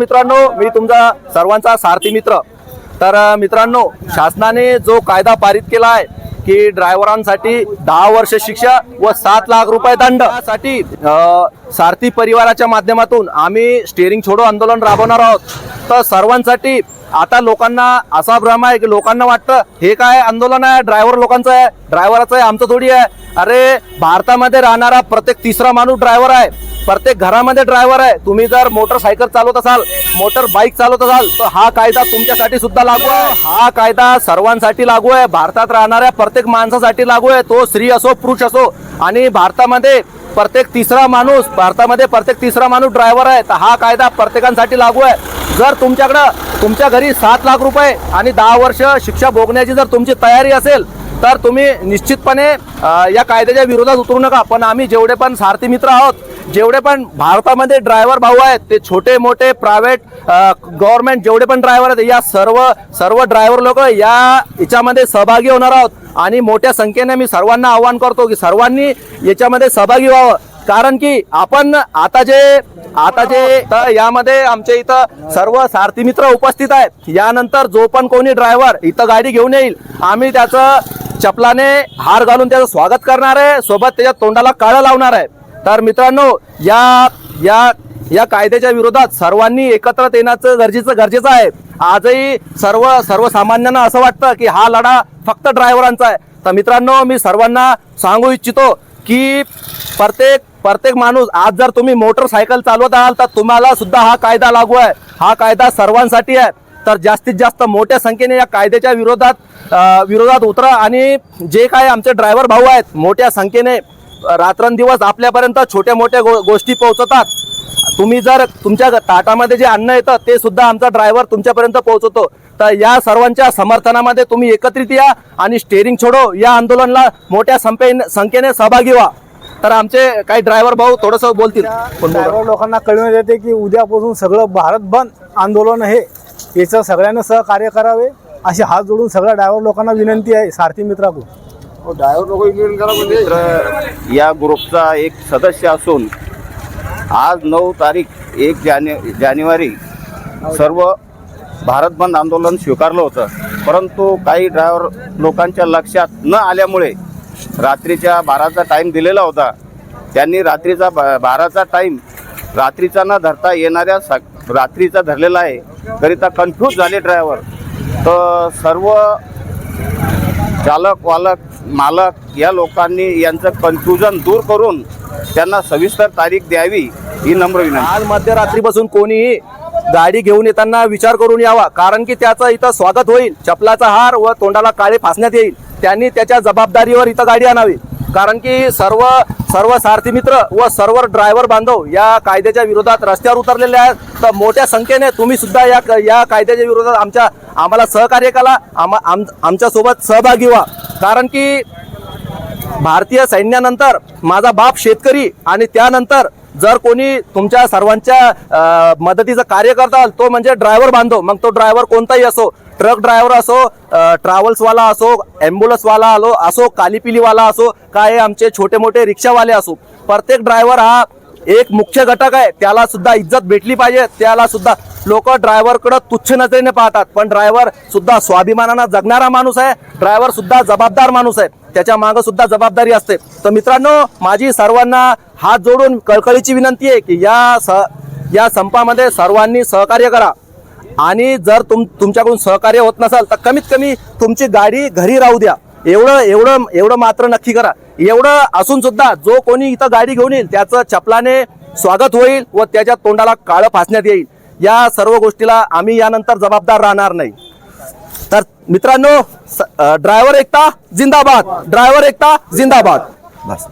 मित्रांनो मी तुमचा सर्वांचा सारथी मित्र. तर मित्रांनो शासनाने जो कायदा पारित केला आहे की ड्रायव्हरांसाठी दहा वर्ष शिक्षा व सात लाख रुपये दंडसाठी सारथी परिवाराच्या माध्यमातून आम्ही स्टेअरिंग छोडो आंदोलन राबवणार आहोत. तर सर्वांसाठी आता लोकांना असा भ्रम आहे की लोकांना वाटतं हे काय आंदोलन आहे? ड्रायव्हर लोकांचं आहे ड्रायव्हराचं आहे आमचं थोडी आहे. अरे भारतामध्ये राहणारा प्रत्येक तिसरा माणूस ड्रायव्हर आहे. प्रत्येक घरामध्ये ड्रायव्हर आहे. तुम्ही जर मोटरसायकल चालवत असाल मोटर बाईक चालवत असाल तर हा कायदा तुमच्यासाठी सुद्धा लागू आहे. हा कायदा सर्वांसाठी लागू आहे. भारतात राहणाऱ्या प्रत्येक माणसासाठी लागू आहे. तो स्त्री असो पुरुष असो. आणि भारतामध्ये प्रत्येक तिसरा माणूस भारतामध्ये प्रत्येक तिसरा माणूस ड्रायव्हर आहे. तर हा कायदा प्रत्येकांसाठी लागू आहे. जर तुमच्याकडं तुमच्या घरी सात लाख रुपये आणि दहा वर्ष शिक्षा भोगण्याची जर तुमची तयारी असेल तर तुम्ही निश्चितपणे या कायद्याच्या विरोधात उतरू नका. पण आम्ही जेवढे पण सारथी मित्र आहोत जेवढे पण भारतामध्ये ड्रायव्हर भाऊ आहेत ते छोटे मोठे प्रायव्हेट गव्हर्नमेंट जेवढे पण ड्रायव्हर आहेत या सर्व सर्व ड्रायव्हर लोक या याच्यामध्ये सहभागी होणार आहोत. आणि मोठ्या संख्येने मी सर्वांना आवाहन करतो की सर्वांनी याच्यामध्ये सहभागी व्हावं. कारण की आपण आता जे आता जे तर यामध्ये आमच्या इथं सर्व सारथी मित्र उपस्थित आहेत यानंतर जो पण कोणी ड्रायव्हर इथं गाडी घेऊन येईल आम्ही त्याचं चपलाने हार घालून त्याचं स्वागत करणार आहे सोबत त्याच्या तोंडाला काळं लावणार आहे. तर मित्रांनो या या या कायद्याच्या विरोधात सर्वांनी एकत्र येण्याचं गरजेचं गरजेचं आहे. आजही सर्व सर्वसामान्यांना असं वाटतं की हा लढा फक्त ड्रायव्हरांचा आहे. तर मित्रांनो मी सर्वांना सांगू इच्छितो की प्रत्येक प्रत्येक माणूस आज जर तुम्ही मोटरसायकल चालवत आहाल तर तुम्हाला सुद्धा हा कायदा लागू आहे. हा कायदा सर्वांसाठी आहे. तर जास्तीत जास्त मोठ्या संख्येने या कायद्याच्या विरोधात विरोधात उतरा आणि जे काय आमचे ड्रायव्हर भाऊ आहेत मोठ्या संख्येने रात्रंदिवस आपल्यापर्यंत छोट्या मोठ्या गो गोष्टी पोहोचवतात तुम्ही जर तुमच्या ताटामध्ये जे अन्न येतं ते सुद्धा आमचा ड्रायव्हर तुमच्यापर्यंत पोहोचवतो. तर या सर्वांच्या समर्थनामध्ये तुम्ही एकत्रित या आणि स्टेअरिंग छोडो. या आंदोलनाला मोठ्या संख्ये संख्येने सहभागी व्हा. तर आमचे काही ड्रायव्हर भाऊ थोडस बोलतील. ड्रायव्हर लोकांना कळवण्यात येते की उद्यापासून सगळं भारत बंद आंदोलन आहे. याचं सगळ्यांना सहकार्य करावे अशी हात जोडून सगळ्या ड्रायव्हर लोकांना विनंती आहे सारथी मित्राकडून मित्र या ग्रुपचा एक सदस्य असून आज नऊ तारीख एक जाने जानेवारी सर्व भारत बंद आंदोलन स्वीकारलं होतं. परंतु काही ड्रायव्हर लोकांच्या लक्षात न आल्यामुळे रात्रीच्या बाराचा टाईम दिलेला होता. त्यांनी रात्रीचा बा बाराचा टाईम रात्रीचा न धरता येणाऱ्या स रात्रीचा धरलेला आहे. करिता कन्फ्यूज झाले ड्रायव्हर तर सर्व चालक वालक मालक या लोकांनी यांचं कन्फ्युजन दूर करून त्यांना सविस्तर तारीख द्यावी ही नम्र विनंती. आज मध्यरात्रीपासून कोणीही गाडी घेऊन येताना विचार करून यावा कारण की त्याचं इथं स्वागत होईल. चपलाचा हार व तोंडाला काळे फासण्यात येईल. त्यांनी त्याच्या जबाबदारीवर इथं गाडी आणावी. कारण की सर्व सर्व सारथी मित्र व सर्व ड्रायव्हर बांधव या कायद्याच्या विरोधात रस्त्यावर उतरलेले आहेत. तर मोठ्या संख्येने तुम्ही सुद्धा या या कायद्याच्या विरोधात आमच्या आम्हाला सहकार्य करा. आम आम आमच्यासोबत सहभागी व्हा. कारण की भारतीय सैन्यानंतर माझा बाप शेतकरी आणि त्यानंतर जर कोणी तुमच्या सर्वांच्या मदतीचं कार्य करताल तो म्हणजे ड्रायव्हर बांधव. मग तो ड्रायव्हर कोणताही असो ट्रक ड्रायव्हर असो ट्रॅव्हल्सवाला असो ॲम्ब्युलन्सवाला आलो असो कालीपिलीवाला असो काय आमचे छोटे मोठे रिक्षावाले असो प्रत्येक ड्रायव्हर हा एक मुख्य घटक आहे त्याला सुद्धा इज्जत भेटली पाहिजे त्याला सुद्धा लोक ड्रायव्हरकडे तुच्छ नजरेने पाहतात. पण ड्रायव्हर सुद्धा स्वाभिमानानं जगणारा माणूस आहे ड्रायव्हर सुद्धा जबाबदार माणूस आहे त्याच्या मागं सुद्धा जबाबदारी असते. तर मित्रांनो माझी सर्वांना हात जोडून कळकळीची विनंती आहे की या स या संपामध्ये सर्वांनी सहकार्य करा. आणि जर तुम तुमच्याकडून सहकार्य होत नसाल तर कमीत कमी तुमची गाडी घरी राहू द्या. एवढं एवढं एवढं मात्र नक्की करा. एवढं असून सुद्धा जो कोणी इथं गाडी घेऊन येईल त्याचं चपलाने स्वागत होईल व त्याच्या तोंडाला काळं फासण्यात येईल. या सर्व गोष्टीला आम्ही यानंतर जबाबदार राहणार नाही. तर मित्रांनो ड्रायव्हर एकता जिंदाबाद. ड्रायव्हर एकता जिंदाबाद. बस.